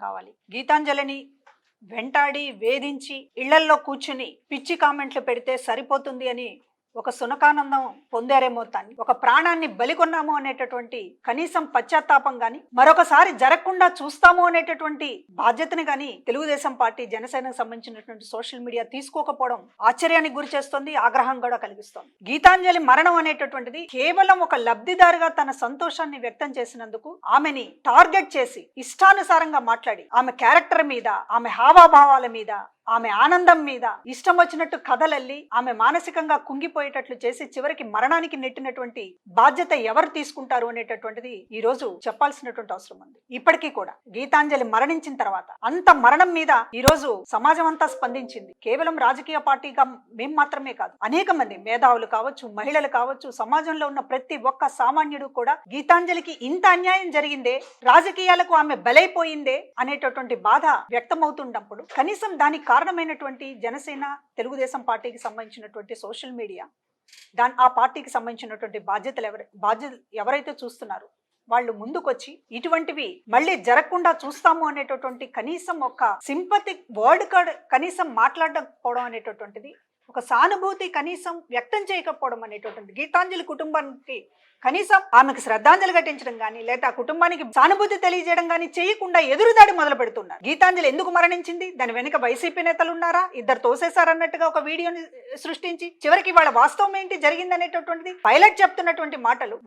కావాలి. గీతాంజలిని వెంటాడి వేధించి ఇళ్ళల్లో కూర్చుని పిచ్చి కామెంట్లు పెడితే సరిపోతుంది అని ఒక సునకానందం పొందారేమో తాన్ని. ఒక ప్రాణాన్ని బలికొన్నాము అనేటటువంటి కనీసం పశ్చాత్తాపం గాని మరొకసారి జరగకుండా చూస్తాము అనేటటువంటి బాధ్యతని గాని తెలుగుదేశం పార్టీ జనసేనకు సంబంధించినటువంటి సోషల్ మీడియా తీసుకోకపోవడం ఆశ్చర్యానికి గురి చేస్తుంది ఆగ్రహం కూడా కలిగిస్తోంది. గీతాంజలి మరణం అనేటటువంటిది కేవలం ఒక లబ్ధిదారుగా తన సంతోషాన్ని వ్యక్తం చేసినందుకు ఆమెని టార్గెట్ చేసి ఇష్టానుసారంగా మాట్లాడి ఆమె క్యారెక్టర్ మీద ఆమె హావాభావాల మీద ఆమె ఆనందం మీద ఇష్టం వచ్చినట్టు కథలల్లి ఆమె మానసికంగా కుంగిపోయేటట్లు చేసి చివరికి మరణానికి నెట్టినటువంటి బాధ్యత ఎవరు తీసుకుంటారు అనేటటువంటిది ఈ రోజు చెప్పాల్సినటువంటి అవసరం ఉంది. ఇప్పటికీ కూడా గీతాంజలి మరణించిన తర్వాత అంత మరణం మీద ఈ రోజు సమాజం అంతా స్పందించింది. కేవలం రాజకీయ పార్టీగా మేం మాత్రమే కాదు అనేక మంది మేధావులు కావచ్చు మహిళలు కావచ్చు సమాజంలో ఉన్న ప్రతి ఒక్క సామాన్యుడు కూడా గీతాంజలికి ఇంత అన్యాయం జరిగిందే రాజకీయాలకు ఆమె బలైపోయిందే అనేటటువంటి బాధ వ్యక్తమవుతున్నప్పుడు కనీసం దానికి కారణమైనటువంటి జనసేన తెలుగుదేశం పార్టీకి సంబంధించినటువంటి సోషల్ మీడియా దాని ఆ పార్టీకి సంబంధించినటువంటి బాధ్యతలు ఎవరు బాధ్యత ఎవరైతే చూస్తున్నారో వాళ్ళు ముందుకొచ్చి ఇటువంటివి మళ్ళీ జరగకుండా చూస్తాము అనేటటువంటి కనీసం ఒక సింపతిక్ వర్డ్ కార్డ్ కనీసం మాట్లాడకపోవడం అనేటటువంటిది ఒక సానుభూతి కనీసం వ్యక్తం చేయకపోవడం అనేటటువంటి గీతాంజలి కుటుంబానికి కనీసం ఆమెకు శ్రద్ధాంజలి ఘటించడం కానీ లేదా ఆ కుటుంబానికి సానుభూతి తెలియజేయడం కానీ చేయకుండా ఎదురుదాడి మొదలు పెడుతున్నారు. గీతాంజలి ఎందుకు మరణించింది? దాని వెనుక వైసీపీ నేతలు ఉన్నారా? ఇద్దరు తోసేశారన్నట్టుగా ఒక వీడియోని సృష్టించి చివరికి వాళ్ళ వాస్తవం ఏంటి జరిగింది అనేటటువంటిది పైలట్ చెప్తున్నటువంటి మాటలు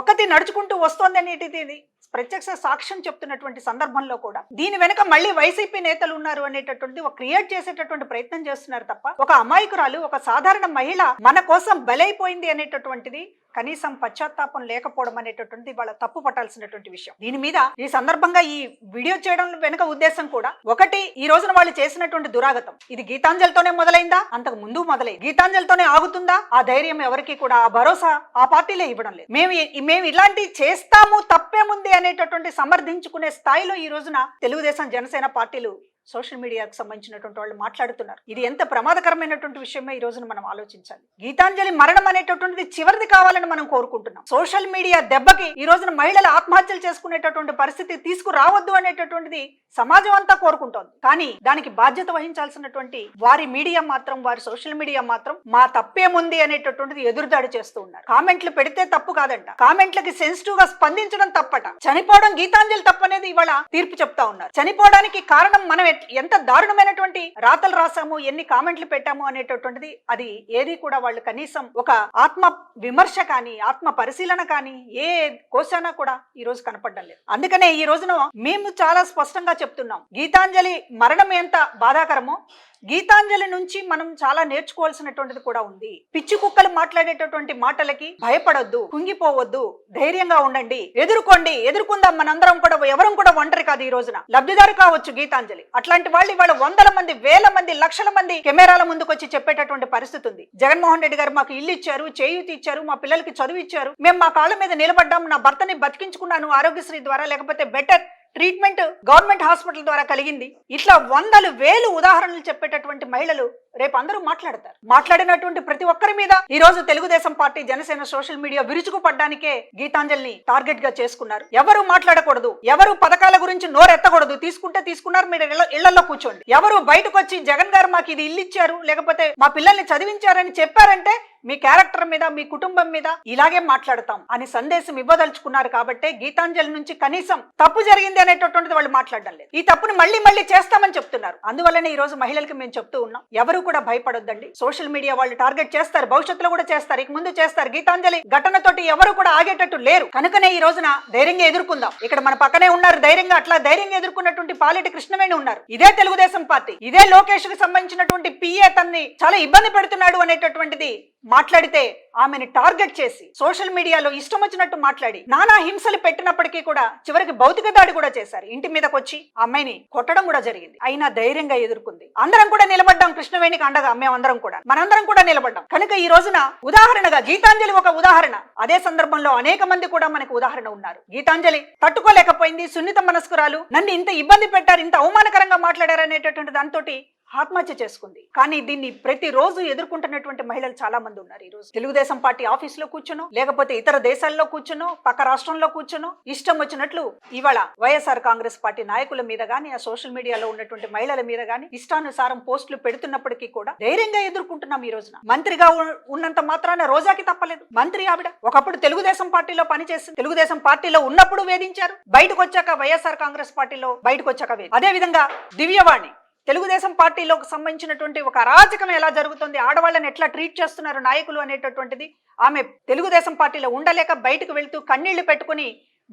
ఒకటి నడుచుకుంటూ వస్తోంది అనేటిది ఇది ప్రత్యక్ష సాక్ష్యం చెప్తున్నటువంటి సందర్భంలో కూడా. దీని వెనుక మళ్ళీ వైసీపీ నేతలు ఉన్నారు అనేటటువంటి ఒక క్రియేట్ చేసేటటువంటి ప్రయత్నం చేస్తున్నారు తప్ప ఒక అమాయకురాలు ఒక సాధారణ మహిళ మన కోసం బలైపోయింది అనేటటువంటిది కనీసం పశ్చాత్తాపం లేకపోవడం అనేటటువంటి వాళ్ళ తప్పు పట్టాల్సినటువంటి విషయం. దీని మీద ఈ సందర్భంగా ఈ వీడియో చేయడం వెనుక ఉద్దేశం కూడా ఒకటి ఈ రోజున వాళ్ళు చేసినటువంటి దురాగతం. ఇది గీతాంజలితోనే మొదలైందా? అంతకు ముందు మొదలై గీతాంజలితోనే ఆగుతుందా? ఆ ధైర్యం ఎవరికి కూడా ఆ భరోసా ఆ పార్టీలే ఇవ్వడం లేదు. మేము మేము ఇలాంటి చేస్తాము తప్పేముంది అనేటటువంటి సమర్థించుకునే స్థాయిలో ఈ రోజున తెలుగుదేశం జనసేన పార్టీలు సోషల్ మీడియాకు సంబంధించినటువంటి వాళ్ళు మాట్లాడుతున్నారు. ఇది ఎంత ప్రమాదకరమైనటువంటి విషయమే ఈ రోజున మనం ఆలోచించాలి. గీతాంజలి మరణం అనేటటువంటిది చివరిది కావాలని మనం కోరుకుంటున్నాం. సోషల్ మీడియా దెబ్బకి ఈ రోజున మహిళలు ఆత్మహత్యలు చేసుకునేటటువంటి పరిస్థితి తీసుకురావద్దు అనేటటువంటిది సమాజం అంతా కోరుకుంటోంది. కానీ దానికి బాధ్యత వహించాల్సినటువంటి వారి మీడియా మాత్రం వారి సోషల్ మీడియా మాత్రం మా తప్పేముంది అనేటటువంటిది ఎదురుదాడి చేస్తూ ఉన్నారు. కామెంట్లు పెడితే తప్పు కాదంట. కామెంట్లకి సెన్సిటివ్గా స్పందించడం తప్పట. చనిపోవడం గీతాంజలి తప్పనేది ఇవాళ తీర్పు చెప్తా ఉన్నారు. చనిపోవడానికి కారణం మనం ఎంత దారుణమైనటువంటి రాతలు రాసాము ఎన్ని కామెంట్లు పెట్టాము అనేటటువంటిది అది ఏది కూడా వాళ్ళు కనీసం ఒక ఆత్మ విమర్శ కానీ ఆత్మ పరిశీలన కానీ ఏ కోశానా కూడా ఈ రోజు కనపడడం లేదు. అందుకనే ఈ రోజున మేము చాలా స్పష్టంగా చెప్తున్నాం. గీతాంజలి మరణం ఎంత బాధాకరమో గీతాంజలి నుంచి మనం చాలా నేర్చుకోవాల్సినటువంటిది కూడా ఉంది. పిచ్చి కుక్కలు మాట్లాడేటటువంటి మాటలకి భయపడొద్దు కుంగిపోవద్దు ధైర్యంగా ఉండండి ఎదుర్కోండి ఎదుర్కొందాం మనందరం కూడా ఎవరం కూడా ఒంటరి కాదు ఈ రోజున. లబ్ధిదారు కావచ్చు గీతాంజలి. అట్లాంటి వాళ్ళు ఇవాళ వందల మంది వేల మంది లక్షల మంది కెమెరాల ముందుకు వచ్చి చెప్పేటటువంటి పరిస్థితి ఉంది. జగన్మోహన్ రెడ్డి గారు మాకు ఇల్లు ఇచ్చారు చేయూతి ఇచ్చారు మా పిల్లలకి చదువు ఇచ్చారు. మేము మా కాళ్ళ మీద నిలబడ్డాం నా భర్తని బతికించుకున్నాను ఆరోగ్యశ్రీ ద్వారా లేకపోతే బెటర్ ట్రీట్మెంట్ గవర్నమెంట్ హాస్పిటల్ ద్వారా కలిగింది. ఇట్లా వందలు వేలు ఉదాహరణలు చెప్పేటటువంటి మహిళలు రేపు అందరూ మాట్లాడతారు. మాట్లాడినటువంటి ప్రతి ఒక్కరి మీద ఈ రోజు Telugu Desam party Janasena social media విరుచుకుపడ్డానికే గీతాంజలిని టార్గెట్గా చేసుకున్నారు. ఎవరు మాట్లాడకూడదు. ఎవరు పథకాల గురించి నోరెత్తకూడదు. తీసుకుంటే తీసుకున్నారు. మీరు ఇళ్ళలో కూర్చోండి. ఎవరు బయటకు వచ్చి జగన్ గారు మాకు ఇది ఇల్లు ఇచ్చారు లేకపోతే మా పిల్లల్ని చదివించారని చెప్పారంటే మీ క్యారెక్టర్ మీద మీ కుటుంబం మీద ఇలాగే మాట్లాడతాం అని సందేశం ఇవ్వదలుచుకున్నారు కాబట్టే గీతాంజలి నుంచి కనీసం తప్పు జరిగింది అనేటటువంటిది వాళ్ళు మాట్లాడడం లేదు. ఈ తప్పుని మళ్ళీ మళ్ళీ చేస్తామని చెప్తున్నారు. అందువల్లనే ఈ రోజు మహిళలకు మేము చెప్తూ ఉన్నాం. ఎవరు కూడా భయపడొద్దండి. సోషల్ మీడియా వాళ్ళు టార్గెట్ చేస్తారు భవిష్యత్తులో కూడా చేస్తారు ఇక ముందు చేస్తారు. గీతాంజలి ఘటనతోటి ఎవరు కూడా ఆగేటట్టు లేరు. కనుకనే ఈ రోజున ధైర్యంగా ఎదుర్కొందాం. ఇక్కడ మన పక్కనే ఉన్నారు ధైర్యంగా అట్లా ధైర్యంగా ఎదుర్కొన్నటువంటి పాలెటి కృష్ణవేణి ఉన్నారు. ఇదే తెలుగుదేశం పార్టీ. ఇదే లోకేష్కి సంబంధించినటువంటి పిఏ తన్ని చాలా ఇబ్బంది పెడుతున్నాడు అనేటటువంటిది మాట్లాడితే ఆమెని టార్గెట్ చేసి సోషల్ మీడియాలో ఇష్టం వచ్చినట్టు మాట్లాడి నానా హింసలు పెట్టినప్పటికీ కూడా చివరికి భౌతిక దాడి కూడా చేశారు. ఇంటి మీదకి వచ్చి అమ్మాయిని కొట్టడం కూడా జరిగింది. అయినా ధైర్యంగా ఎదుర్కొంది. అందరం కూడా నిలబడ్డాం. కృష్ణవేణికి అండగా మేమందరం కూడా. మనందరం కూడా నిలబడ్డాం. కనుక ఈ రోజున ఉదాహరణగా గీతాంజలి ఒక ఉదాహరణ. అదే సందర్భంలో అనేక మంది కూడా మనకు ఉదాహరణ ఉన్నారు. గీతాంజలి తట్టుకోలేకపోయింది సున్నిత మనస్కురాలు. నన్ను ఇంత ఇబ్బంది పెట్టారు ఇంత అవమానకరంగా మాట్లాడారు అనేటటువంటి దాంతో ఆత్మహత్య చేసుకుంది. కానీ దీన్ని ప్రతిరోజు ఎదుర్కొంటున్నటువంటి మహిళలు చాలా మంది ఉన్నారు ఈ రోజు. తెలుగుదేశం పార్టీ ఆఫీసులో కూర్చునో లేకపోతే ఇతర దేశాల్లో కూర్చునో పక్క రాష్ట్రంలో కూర్చునో ఇష్టం వచ్చినట్లు ఇవాళ వైఎస్ఆర్ కాంగ్రెస్ పార్టీ నాయకుల మీద గానీ ఆ సోషల్ మీడియాలో ఉన్నటువంటి మహిళల మీద గానీ ఇష్టానుసారం పోస్టులు పెడుతున్నప్పటికీ కూడా ధైర్యంగా ఎదుర్కొంటున్నాం ఈ రోజున. మంత్రిగా ఉన్నంత మాత్రాన రోజాకి తప్పలేదు. మంత్రి ఆవిడ ఒకప్పుడు తెలుగుదేశం పార్టీలో పనిచేసింది. తెలుగుదేశం పార్టీలో ఉన్నప్పుడు వేధించారు. బయటకు వచ్చాక వైఎస్ఆర్ కాంగ్రెస్ పార్టీలో బయటకు వచ్చాక అదే విధంగా దివ్యవాణి తెలుగుదేశం పార్టీలోకి సంబంధించినటువంటి ఒక అరాచకం ఎలా జరుగుతుంది? ఆడవాళ్ళని ఎట్లా ట్రీట్ చేస్తున్నారు నాయకులు అనేటటువంటిది? ఆమె తెలుగుదేశం పార్టీలో ఉండలేక బయటకు వెళ్తూ కన్నీళ్ళు పెట్టుకుని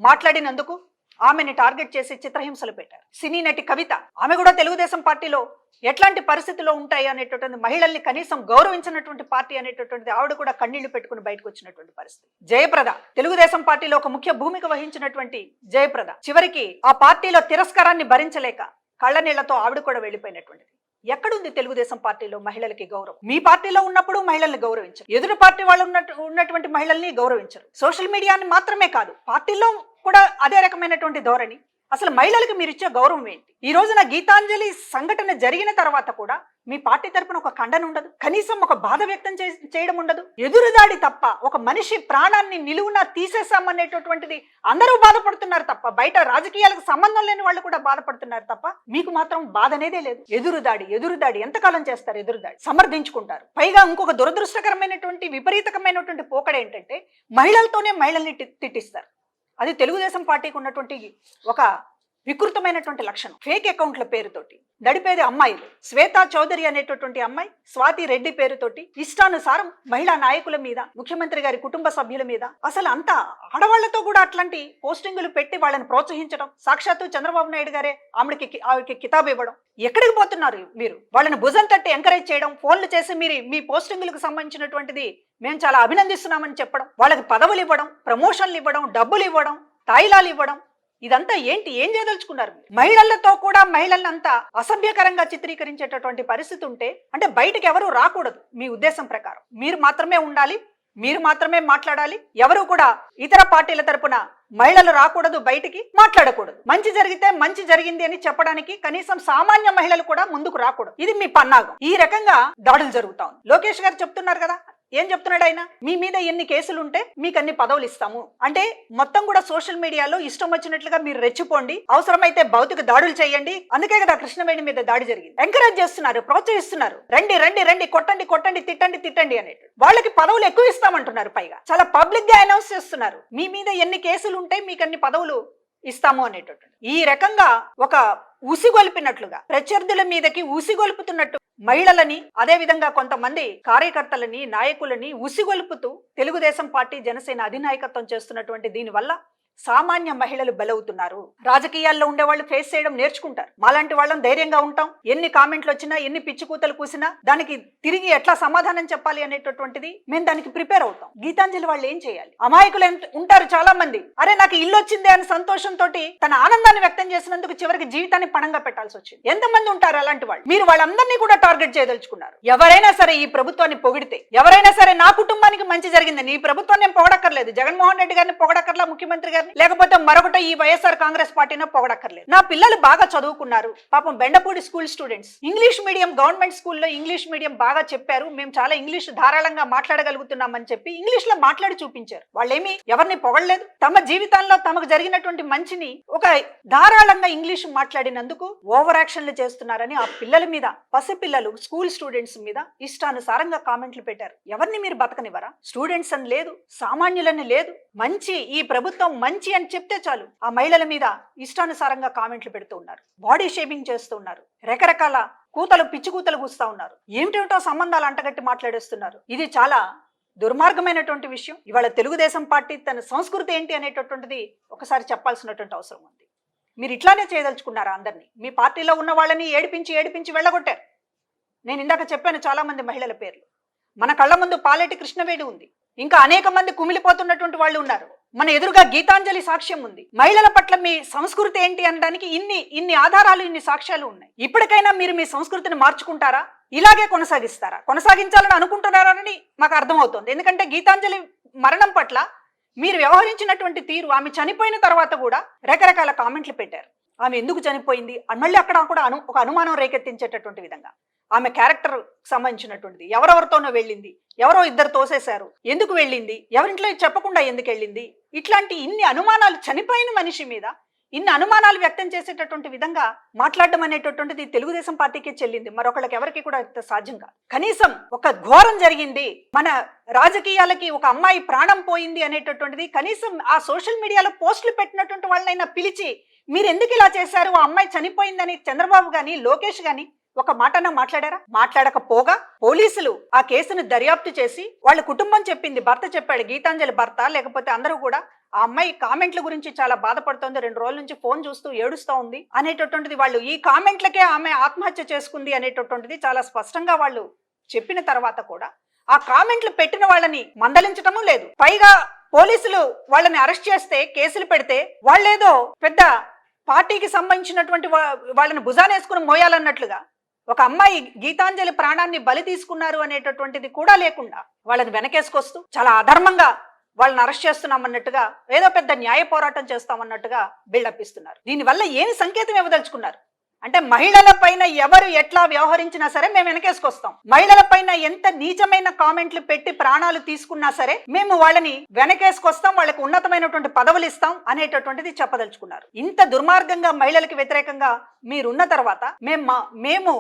మాట్లాడినందుకు ఆమెని టార్గెట్ చేసి చిత్రహింసలు పెట్టారు. సినీ నటి కవిత ఆమె కూడా తెలుగుదేశం పార్టీలో ఎట్లాంటి పరిస్థితుల్లో ఉంటాయి అనేటటువంటి మహిళల్ని కనీసం గౌరవించినటువంటి పార్టీ అనేటటువంటిది ఆవిడ కూడా కన్నీళ్ళు పెట్టుకుని బయటకు వచ్చినటువంటి పరిస్థితి. జయప్రద తెలుగుదేశం పార్టీలో ఒక ముఖ్య భూమిక వహించినటువంటి జయప్రద చివరికి ఆ పార్టీలో తిరస్కారాన్ని భరించలేక కళ్ళనీళ్ళతో ఆవిడ కూడా వెళ్ళిపోయినటువంటిది. ఎక్కడుంది తెలుగుదేశం పార్టీలో మహిళలకి గౌరవం? మీ పార్టీలో ఉన్నప్పుడు మహిళల్ని గౌరవించరు. ఎదురు పార్టీ వాళ్ళు ఉన్నట్టు ఉన్నటువంటి మహిళల్ని గౌరవించరు. సోషల్ మీడియాని మాత్రమే కాదు పార్టీలో కూడా అదే రకమైనటువంటి ధోరణి. అసలు మహిళలకు మీరు ఇచ్చే గౌరవం ఏంటి? ఈ రోజున గీతాంజలి సంఘటన జరిగిన తర్వాత కూడా మీ పార్టీ తరపున ఒక ఖండన ఉండదు. కనీసం ఒక బాధ వ్యక్తం చే- చేయడం ఉండదు. ఎదురుదాడి తప్ప ఒక మనిషి ప్రాణాన్ని నిలువున తీసేసామనేటటువంటిది అందరూ బాధపడుతున్నారు తప్ప బయట రాజకీయాలకు సంబంధం లేని వాళ్ళు కూడా బాధపడుతున్నారు తప్ప మీకు మాత్రం బాధ అనేదే లేదు. ఎదురుదాడి ఎదురుదాడి. ఎంతకాలం చేస్తారు ఎదురుదాడి? సమర్థించుకుంటారు. పైగా ఇంకొక దురదృష్టకరమైనటువంటి విపరీతకమైనటువంటి పోకడ ఏంటంటే మహిళలతోనే మహిళల్ని తిట్టిస్తారు. అది తెలుగుదేశం పార్టీకి ఉన్నటువంటి ఒక వికృతమైనటువంటి లక్షణం. ఫేక్ అకౌంట్ల పేరుతోటి నడిపేది అమ్మాయిలు. శ్వేతా చౌదరి అనేటటువంటి అమ్మాయి స్వాతి రెడ్డి పేరుతోటి ఇష్టానుసారం మహిళా నాయకుల మీద ముఖ్యమంత్రి గారి కుటుంబ సభ్యుల మీద అసలు అంతా ఆడవాళ్ళతో కూడా అట్లాంటి పోస్టింగులు పెట్టి వాళ్ళని ప్రోత్సహించడం సాక్షాత్తు చంద్రబాబు నాయుడు గారే ఆమెకి ఆవిడకి కితాబు ఇవ్వడం. ఎక్కడికి పోతున్నారు మీరు వాళ్ళని భుజం తట్టి ఎంకరేజ్ చేయడం ఫోన్లు చేసి మీరు మీ పోస్టింగులకు సంబంధించినటువంటిది మేము చాలా అభినందిస్తున్నామని చెప్పడం వాళ్ళకి పదవులు ఇవ్వడం ప్రమోషన్లు ఇవ్వడం డబ్బులు ఇవ్వడం తాయిలాలు ఇవ్వడం ఇదంతా ఏంటి? ఏం చేయదలుచుకున్నారు మహిళలతో కూడా మహిళలంతా అసభ్యకరంగా చిత్రీకరించేటటువంటి పరిస్థితి ఉంటే అంటే బయటకు ఎవరు రాకూడదు మీ ఉద్దేశం ప్రకారం. మీరు మాత్రమే ఉండాలి మీరు మాత్రమే మాట్లాడాలి ఎవరు కూడా ఇతర పార్టీల తరపున మహిళలు రాకూడదు బయటికి మాట్లాడకూడదు. మంచి జరిగితే మంచి జరిగింది అని చెప్పడానికి కనీసం సామాన్య మహిళలు కూడా ముందుకు రాకూడదు. ఇది మీ పన్నాగం. ఈ రకంగా దాడులు జరుగుతా ఉంది. లోకేష్ గారు చెప్తున్నారు కదా ఏం చెప్తున్నాడు ఆయన? మీ మీద ఎన్ని కేసులు ఉంటే మీకు అన్ని పదవులు ఇస్తాము అంటే మొత్తం కూడా సోషల్ మీడియాలో ఇష్టం వచ్చినట్లుగా మీరు రెచ్చిపోండి. అవసరమైతే భౌతిక దాడులు చేయండి. అందుకే కదా కృష్ణవేణి మీద దాడి జరిగింది. ఎంకరేజ్ చేస్తున్నారు ప్రోత్సహిస్తున్నారు. రండి రండి రండి కొట్టండి కొట్టండి తిట్టండి తిట్టండి అనేటు వాళ్ళకి పదవులు ఎక్కువ ఇస్తామంటున్నారు పైగా. చాలా పబ్లిక్గా అనౌన్స్ చేస్తున్నారు. మీ మీద ఎన్ని కేసులు ఉంటే మీకు అన్ని పదవులు ఇస్తాము అనేటట్టు ఈ రకంగా ఒక ఉసిగొల్పినట్లుగా ప్రత్యర్థుల మీదకి ఉసిగొల్పుతున్నట్టు మహిళలని అదే విధంగా కొంతమంది కార్యకర్తలని నాయకులని ఉసిగొల్పుతూ తెలుగుదేశం పార్టీ జనసేన అధినాయకత్వం చేస్తున్నటువంటి దీనివల్ల సామాన్య మహిళలు బలవుతున్నారు. రాజకీయాల్లో ఉండే వాళ్ళు ఫేస్ చేయడం నేర్చుకుంటారు. మాలాంటి వాళ్ళం ధైర్యంగా ఉంటాం. ఎన్ని కామెంట్లు వచ్చినా ఎన్ని పిచ్చి కూతలు కూసినా దానికి తిరిగి ఎట్లా సమాధానం చెప్పాలి అనేటటువంటిది మేము దానికి ప్రిపేర్ అవుతాం. గీతాంజలి వాళ్ళు ఏం చేయాలి? అమాయకులు ఉంటారు చాలా మంది అరే నాకు ఇల్లు వచ్చింది అని సంతోషంతో తన ఆనందాన్ని వ్యక్తం చేసినందుకు చివరికి జీవితాన్ని పణంగా పెట్టాల్సి వచ్చింది. ఎంతమంది ఉంటారు అలాంటి వాళ్ళు? మీరు వాళ్ళందరినీ కూడా టార్గెట్ చేయదలుచుకున్నారు. ఎవరైనా సరే ఈ ప్రభుత్వాన్ని పొగిడితే ఎవరైనా సరే నా కుటుంబానికి మంచి జరిగిందని ఈ ప్రభుత్వాన్ని నేను పొగడక్కర్లేదు. జగన్మోహన్ రెడ్డి గారిని పొగడక్కర్లా ముఖ్యమంత్రి గారు గారిని లేకపోతే మరొకట ఈ వైఎస్ఆర్ కాంగ్రెస్ పార్టీని పొగడక్కర్లేదు. నా పిల్లలు బాగా చదువుకున్నారు. పాపం Bendapudi school students. English medium government స్కూల్లో ఇంగ్లీష్ మీడియం బాగా చెప్పారు. మేము చాలా ఇంగ్లీష్ ధారాళంగా మాట్లాడగలుగుతున్నామని చెప్పి ఇంగ్లీష్లో మాట్లాడి చూపించారు. వాళ్ళేమి ఎవరిని పొగడలేదు. తమ జీవితాల్లో తమకు జరిగినటువంటి మంచిని ఒక ధారాళంగా ఇంగ్లీష్ మాట్లాడినందుకు ఓవర్ యాక్షన్లు చేస్తున్నారని ఆ పిల్లల మీద పసిపిల్లలు స్కూల్ స్టూడెంట్స్ మీద ఇష్టానుసారంగా కామెంట్లు పెట్టారు. ఎవరిని మీరు బతకనివ్వరా? స్టూడెంట్స్ అని లేదు సామాన్యులని లేదు మంచి ఈ ప్రభుత్వం మంచి అని చెప్తే చాలు. ఆ మహిళల మీద ఇష్టానుసారంగా కామెంట్లు పెడుతూ ఉన్నారు. బాడీ షేమింగ్ చేస్తూ ఉన్నారు. రకరకాల కూతలు పిచ్చి కూతలు కూస్తా ఉన్నారు. ఏమిటేమిటో సంబంధాలు అంటగట్టి మాట్లాడేస్తున్నారు. ఇది చాలా దుర్మార్గమైనటువంటి విషయం. ఇవాళ తెలుగుదేశం పార్టీ తన సంస్కృతి ఏంటి అనేటటువంటిది ఒకసారి చెప్పాల్సినటువంటి అవసరం ఉంది. మీరు ఇట్లానే చేయదలుచుకున్నారా అందరినీ? మీ పార్టీలో ఉన్న వాళ్ళని ఏడిపించి ఏడిపించి వెళ్ళగొట్టారు. నేను ఇందాక చెప్పాను చాలా మంది మహిళల పేర్లు. మన కళ్ళ ముందు పాలేటి కృష్ణవేణి ఉంది. ఇంకా అనేక మంది కుమిలిపోతున్నటువంటి వాళ్ళు ఉన్నారు. మన ఎదురుగా గీతాంజలి సాక్ష్యం ఉంది. మహిళల పట్ల మీ సంస్కృతి ఏంటి అనడానికి ఇన్ని ఇన్ని ఆధారాలు ఇన్ని సాక్ష్యాలు ఉన్నాయి. ఇప్పటికైనా మీరు మీ సంస్కృతిని మార్చుకుంటారా? ఇలాగే కొనసాగిస్తారా? కొనసాగించాలని అనుకుంటున్నారని మాకు అర్థమవుతోంది. ఎందుకంటే గీతాంజలి మరణం పట్ల మీరు వ్యవహరించినటువంటి తీరు ఆమె చనిపోయిన తర్వాత కూడా రకరకాల కామెంట్లు పెట్టారు. ఆమె ఎందుకు చనిపోయింది? అని మళ్ళీ అక్కడ కూడా అను ఒక అనుమానం రేకెత్తించేటటువంటి విధంగా. ఆమె క్యారెక్టర్ సంబంధించినటువంటిది. ఎవరెవరితోనో వెళ్ళింది. ఎవరో ఇద్దరు తోసేశారు. ఎందుకు వెళ్ళింది? ఎవరింట్లో చెప్పకుండా ఎందుకు వెళ్ళింది? ఇట్లాంటి ఇన్ని అనుమానాలు చనిపోయిన మనిషి మీద ఇన్ని అనుమానాలు వ్యక్తం చేసేటటువంటి విధంగా మాట్లాడడం అనేటటువంటిది తెలుగుదేశం పార్టీకి చెల్లింది. మరొకళ్ళకి ఎవరికి కూడా ఇంత సాధ్యం కాదు. కనీసం ఒక ఘోరం జరిగింది. మన రాజకీయాలకి ఒక అమ్మాయి ప్రాణం పోయింది అనేటటువంటిది కనీసం ఆ సోషల్ మీడియాలో పోస్టులు పెట్టినటువంటి వాళ్ళనైనా పిలిచి మీరు ఎందుకు ఇలా చేశారు? ఆ అమ్మాయి చనిపోయిందని చంద్రబాబు గాని లోకేష్ గాని ఒక మాటన మాట్లాడారా? మాట్లాడకపోగా పోలీసులు ఆ కేసును దర్యాప్తు చేసి వాళ్ళ కుటుంబం చెప్పింది భర్త చెప్పాడు గీతాంజలి భర్త లేకపోతే అందరూ కూడా ఆ అమ్మాయి కామెంట్ల గురించి చాలా బాధపడుతోంది రెండు రోజుల నుంచి ఫోన్ చూస్తూ ఏడుస్తూ ఉంది అనేటటువంటిది వాళ్ళు ఈ కామెంట్లకే ఆమె ఆత్మహత్య చేసుకుంది అనేటటువంటిది చాలా స్పష్టంగా వాళ్ళు చెప్పిన తర్వాత కూడా ఆ కామెంట్లు పెట్టిన వాళ్ళని మందలించటము లేదు. పైగా పోలీసులు వాళ్ళని అరెస్ట్ చేస్తే కేసులు పెడితే వాళ్ళేదో పెద్ద పార్టీకి సంబంధించినటువంటి వాళ్ళని భుజానేసుకుని మోయాలన్నట్లుగా ఒక అమ్మాయి గీతాంజలి ప్రాణాన్ని బలి తీసుకున్నారు అనేటటువంటిది కూడా లేకుండా వాళ్ళని వెనకేసుకొస్తూ చాలా అధర్మంగా వాళ్ళని అరెస్ట్ చేస్తున్నామన్నట్టుగా ఏదో పెద్ద న్యాయ పోరాటం చేస్తామన్నట్టుగా బిల్డప్ ఇస్తున్నారు. దీనివల్ల ఏమి సంకేతం ఇవ్వదలుచుకున్నారు? అంటే మహిళల పైన ఎవరు ఎట్లా వ్యవహరించినా సరే మేము వెనకేసుకొస్తాం. మహిళల పైన ఎంత నీచమైన కామెంట్లు పెట్టి ప్రాణాలు తీసుకున్నా సరే మేము వాళ్ళని వెనకేసుకొస్తాం వాళ్ళకి ఉన్నతమైనటువంటి పదవులు ఇస్తాం అనేటటువంటిది చెప్పదలుచుకున్నారు. ఇంత దుర్మార్గంగా మహిళలకు వ్యతిరేకంగా మీరున్న తర్వాత మేము మా- మేము